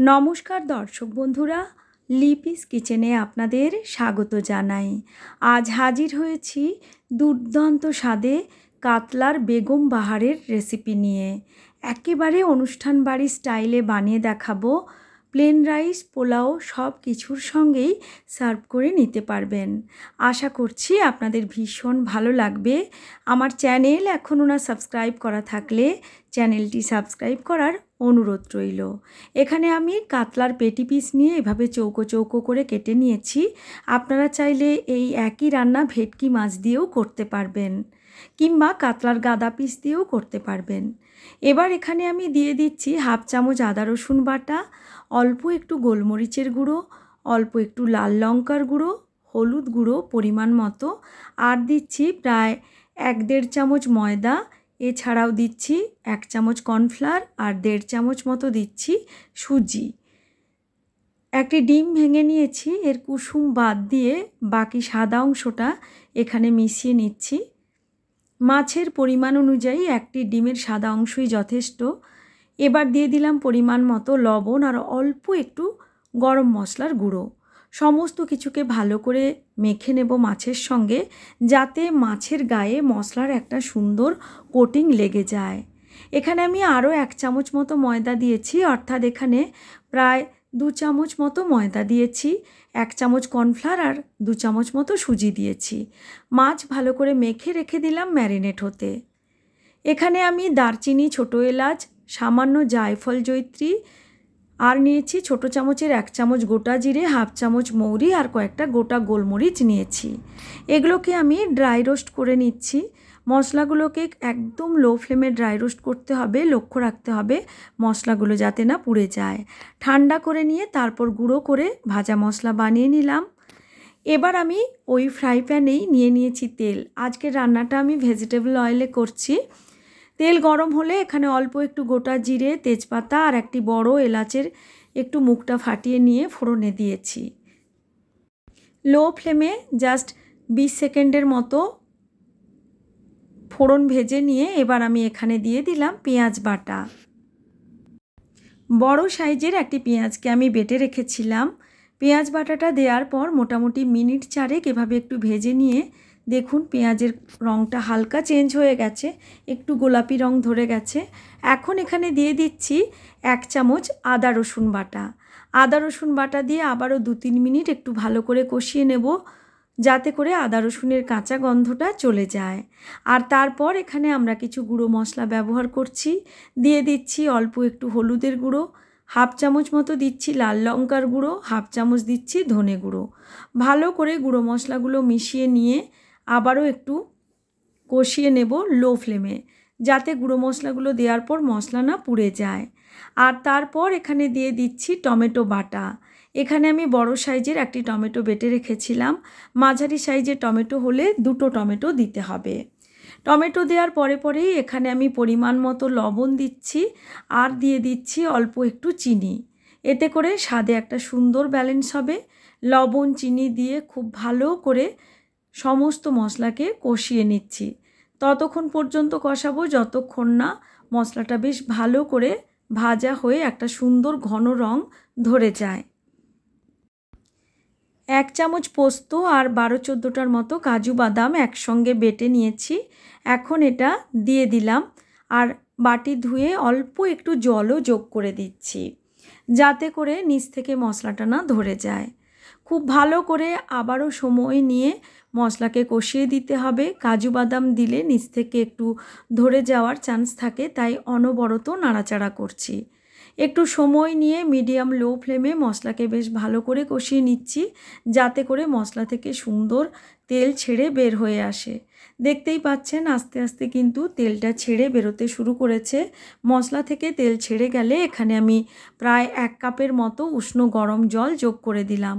নমস্কার দর্শক বন্ধুরা, লিপিস কিচেনে আপনাদের স্বাগত জানাই। আজ হাজির হয়েছি দুর্দান্ত স্বাদে কাতলার বেগম বাহারের রেসিপি নিয়ে। একেবারে অনুষ্ঠান বাড়ি স্টাইলে বানিয়ে দেখাবো, প্লেন রাইস, পোলাও সব কিছুর সঙ্গেই সার্ভ করে নিতে পারবেন। আশা করছি আপনাদের ভীষণ ভালো লাগবে। আমার চ্যানেল এখনও না সাবস্ক্রাইব করা থাকলে চ্যানেলটি সাবস্ক্রাইব করার অনুরোধ রইল। এখানে আমি কাতলার পেটি পিস নিয়ে এভাবে চৌকো চৌকো করে কেটে নিয়েছি। আপনারা চাইলে এই একই রান্না ভেটকি মাছ দিয়েও করতে পারবেন কিংবা কাতলার গাদা পিস দিয়েও করতে পারবেন। এবার এখানে আমি দিয়ে দিচ্ছি হাফ চামচ আদা রসুন বাটা, অল্প একটু গোলমরিচের গুঁড়ো, অল্প একটু লাল লঙ্কার গুঁড়ো, হলুদ গুঁড়ো পরিমাণ মতো, আর দিচ্ছি প্রায় এক দেড় চামচ ময়দা এছাড়াও দিচ্ছি এক চামচ কর্নফ্লাওয়ার আর দেড় চামচ মতো দিচ্ছি সুজি। একটি ডিম ভেঙে নিয়েছি, এর কুসুম বাদ দিয়ে বাকি সাদা অংশটা এখানে মিশিয়ে নিচ্ছি। মাছের পরিমাণ অনুযায়ী একটি ডিমের সাদা অংশই যথেষ্ট। এবার দিয়ে দিলাম পরিমাণ মতো লবণ আর অল্প একটু গরম মশলার গুঁড়ো। সমস্ত কিছুকে ভালো করে মেখে নেব মাছের সঙ্গে, যাতে মাছের গায়ে মশলার একটা সুন্দর কোটিং লেগে যায়। এখানে আমি আরও এক চামচ মতো ময়দা দিয়েছি, অর্থাৎ এখানে প্রায় দু চামচ মতো ময়দা দিয়েছি, এক চামচ কর্নফ্লাওয়ার আর দু চামচ মতো সুজি দিয়েছি। মাছ ভালো করে মেখে রেখে দিলাম ম্যারিনেট হতে। এখানে আমি দারচিনি, ছোটো এলাচ, সামান্য জায়ফল জৈত্রী আর নিয়েছি ছোটো চামচের এক চামচ গোটা জিরে, হাফ চামচ মৌরি আর কয়েকটা গোটা গোলমরিচ নিয়েছি। এগুলোকে আমি ড্রাই রোস্ট করে নিচ্ছি। মশলাগুলোকে একদম লো ফ্লেমে ড্রাই রোস্ট করতে হবে, লক্ষ্য রাখতে হবে মশলাগুলো যাতে না পুড়ে যায়। ঠান্ডা করে নিয়ে তারপর গুঁড়ো করে ভাজা মশলা বানিয়ে নিলাম। এবার আমি ওই ফ্রাই প্যানেই নিয়ে নিয়েছি তেল। আজকের রান্নাটা আমি ভেজিটেবল অয়েলে করছি। তেল গরম হলে এখানে অল্প একটু গোটা জিরে, তেজপাতা আর একটি বড় এলাচের একটু মুখটা ফাটিয়ে নিয়ে ফোড়নে দিয়েছি। লো ফ্লেমে জাস্ট বিশ সেকেন্ডের মতো ফোড়ন ভেজে নিয়ে এবার আমি এখানে দিয়ে দিলাম পেঁয়াজ বাটা। বড় সাইজের একটি পেঁয়াজকে আমি বেটে রেখেছিলাম। পেঁয়াজ বাটাটা দেওয়ার পর মোটামুটি মিনিট চারেক এভাবে একটু ভেজে নিয়ে দেখুন, পেঁয়াজের রঙটা হালকা চেঞ্জ হয়ে গেছে, একটু গোলাপি রং ধরে গেছে। এখন এখানে দিয়ে দিচ্ছি এক চামচ আদা রসুন বাটা। আদা রসুন বাটা দিয়ে আবারও দু তিন মিনিট একটু ভালো করে কষিয়ে নেব, যাতে করে আদা রসুনের কাঁচা গন্ধটা চলে যায়। আর তারপর এখানে আমরা কিছু গুঁড়ো মশলা ব্যবহার করছি। দিয়ে দিচ্ছি অল্প একটু হলুদের গুঁড়ো, হাফ চামচ মতো দিচ্ছি লাল লঙ্কার গুঁড়ো, হাফ চামচ দিচ্ছি ধনে গুঁড়ো। ভালো করে গুঁড়ো মশলাগুলো মিশিয়ে নিয়ে আবারও একটু কষিয়ে নেব লো ফ্লেমে, যাতে গুঁড়ো মশলাগুলো দেওয়ার পর মশলা না পুড়ে যায়। আর তারপর এখানে দিয়ে দিচ্ছি টমেটো বাটা। এখানে আমি বড় সাইজের একটি টমেটো বেটে রেখেছিলাম। মাঝারি সাইজের টমেটো হলে দুটো টমেটো দিতে হবে। টমেটো দেওয়ার পরে পরেই এখানে আমি পরিমাণ মতো লবণ দিচ্ছি আর দিয়ে দিচ্ছি অল্প একটু চিনি। এতে করে স্বাদে একটা সুন্দর ব্যালেন্স হবে। লবণ, চিনি দিয়ে খুব ভালো করে সমস্ত মশলাকে কষিয়ে নিচ্ছি। ততক্ষণ পর্যন্ত কষাবো, যতক্ষণ না মশলাটা বেশ ভালো করে ভাজা হয়ে একটা সুন্দর ঘন রং ধরে যায়। এক চামচ পোস্ত আর বারো চোদ্দোটার মতো কাজু বাদাম একসঙ্গে বেটে নিয়েছি। এখন এটা দিয়ে দিলাম আর বাটি ধুয়ে অল্প একটু জলও যোগ করে দিচ্ছি, যাতে করে নিচ থেকে মশলাটা না ধরে যায়। খুব ভালো করে আবারও সময় নিয়ে মশলাকে কষিয়ে দিতে হবে। কাজু বাদাম দিলে নিচ থেকে একটু ধরে যাওয়ার চান্স থাকে, তাই অনবরত নাড়াচাড়া করছি। একটু সময় নিয়ে মিডিয়াম লো ফ্লেমে মশলাকে বেশ ভালো করে কষিয়ে নিচ্ছি, যাতে করে মশলা থেকে সুন্দর তেল ছেড়ে বের হয়ে আসে। দেখতেই পাচ্ছেন, আস্তে আস্তে কিন্তু তেলটা ছেড়ে বেরোতে শুরু করেছে। মশলা থেকে তেল ছেড়ে গেলে এখানে আমি প্রায় এক কাপের মতো উষ্ণ গরম জল যোগ করে দিলাম।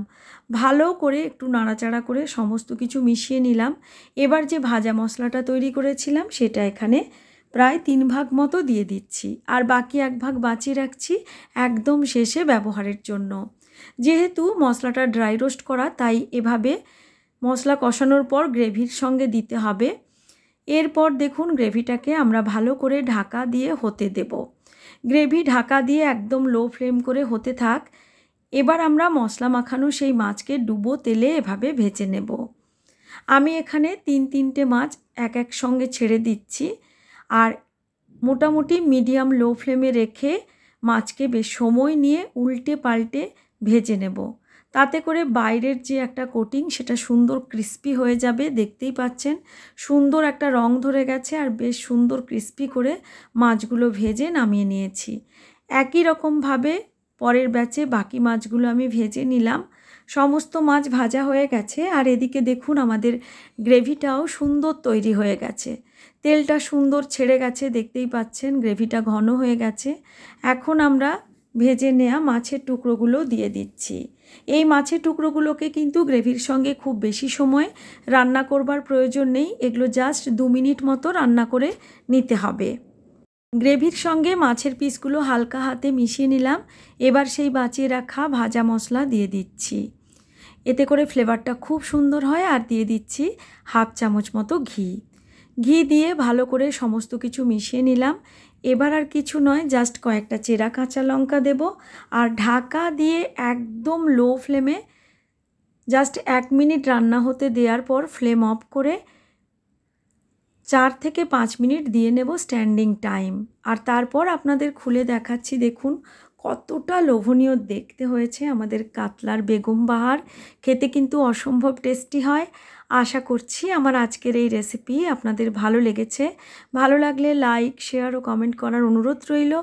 ভালো করে একটু নাড়াচাড়া করে সমস্ত কিছু মিশিয়ে নিলাম। এবার যে ভাজা মশলাটা তৈরি করেছিলাম, সেটা এখানে প্রায় তিন ভাগ মতো দিয়ে দিচ্ছি, আর বাকি এক ভাগ বাঁচিয়ে রাখছি একদম শেষে ব্যবহারের জন্য। যেহেতু মশলাটা ড্রাই রোস্ট করা, তাই এভাবে মশলা কষানোর পর গ্রেভির সঙ্গে দিতে হবে। এরপর দেখুন গ্রেভিটাকে আমরা ভালো করে ঢাকা দিয়ে হতে দেব। গ্রেভি ঢাকা দিয়ে একদম লো ফ্লেম করে হতে থাক। এবার আমরা মশলা মাখানো সেই মাছকে ডুবো তেলে এভাবে ভেজে নেব। আমি এখানে তিন তিনটে মাছ এক এক সঙ্গে ছেড়ে দিচ্ছি। আর মোটামুটি মিডিয়াম লো ফ্লেমে রেখে মাছকে বেশ সময় নিয়ে উল্টে পাল্টে ভেজে নেব। তাতে করে বাইরের যে একটা কোটিং সেটা সুন্দর ক্রিস্পি হয়ে যাবে, দেখতেই পাচ্ছেন। সুন্দর একটা রং ধরে গেছে আর বেশ সুন্দর ক্রিস্পি করে মাছগুলো ভেজে নামিয়ে নিয়েছি। একই রকমভাবে পরের ব্যাচে বাকি মাছগুলো আমি ভেজে নিলাম। সমস্ত মাছ ভাজা হয়ে গেছে আর এদিকে দেখুন আমাদের গ্রেভিটাও সুন্দর তৈরি হয়ে গেছে। তেলটা সুন্দর ছেড়ে গেছে, দেখতেই পাচ্ছেন গ্রেভিটা ঘন হয়ে গেছে। এখন আমরা ভেজে নেওয়া মাছের টুকরোগুলো দিয়ে দিচ্ছি। এই মাছের টুকরোগুলোকে কিন্তু গ্রেভির সঙ্গে খুব বেশি সময় রান্না করবার প্রয়োজন নেই, এগুলো জাস্ট দু মিনিট মতো রান্না করে নিতে হবে। গ্রেভির সঙ্গে মাছের পিসগুলো হালকা হাতে মিশিয়ে নিলাম, এবার সেই বাঁচিয়ে রাখা ভাজা মশলা দিয়ে দিচ্ছি। এতে করে ফ্লেভারটা খুব সুন্দর হয় আর দিয়ে দিচ্ছি হাফ চামচ মতো ঘি। ঘি দিয়ে ভালো করে সমস্ত কিছু মিশিয়ে নিলাম। এবার আর কিছু নয় জাস্ট কয়েকটা চেরা কাঁচা লঙ্কা দেব আর ঢাকা দিয়ে একদম লো ফ্লেমে জাস্ট এক মিনিট রান্না হতে দেওয়ার পর ফ্লেম অফ করে চার থেকে পাঁচ মিনিট দিয়ে নেব স্ট্যান্ডিং টাইম আর তারপর আপনাদের খুলে দেখাচ্ছি, দেখুন কতটা লোভনীয় দেখতে হয়েছে আমাদের কাতলার বেগম বাহার। খেতে কিন্তু অসম্ভব টেস্টি হয়। আশা করছি আমার আজকের এই রেসিপি আপনাদের ভালো লেগেছে। ভালো লাগলে লাইক শেয়ার ও কমেন্ট করার অনুরোধ রইল।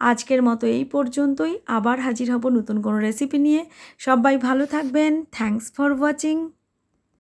আজকের মতো এই পর্যন্তই। আবার হাজির হব নতুন কোনো রেসিপি নিয়ে। সবাই ভালো থাকবেন। Thanks for watching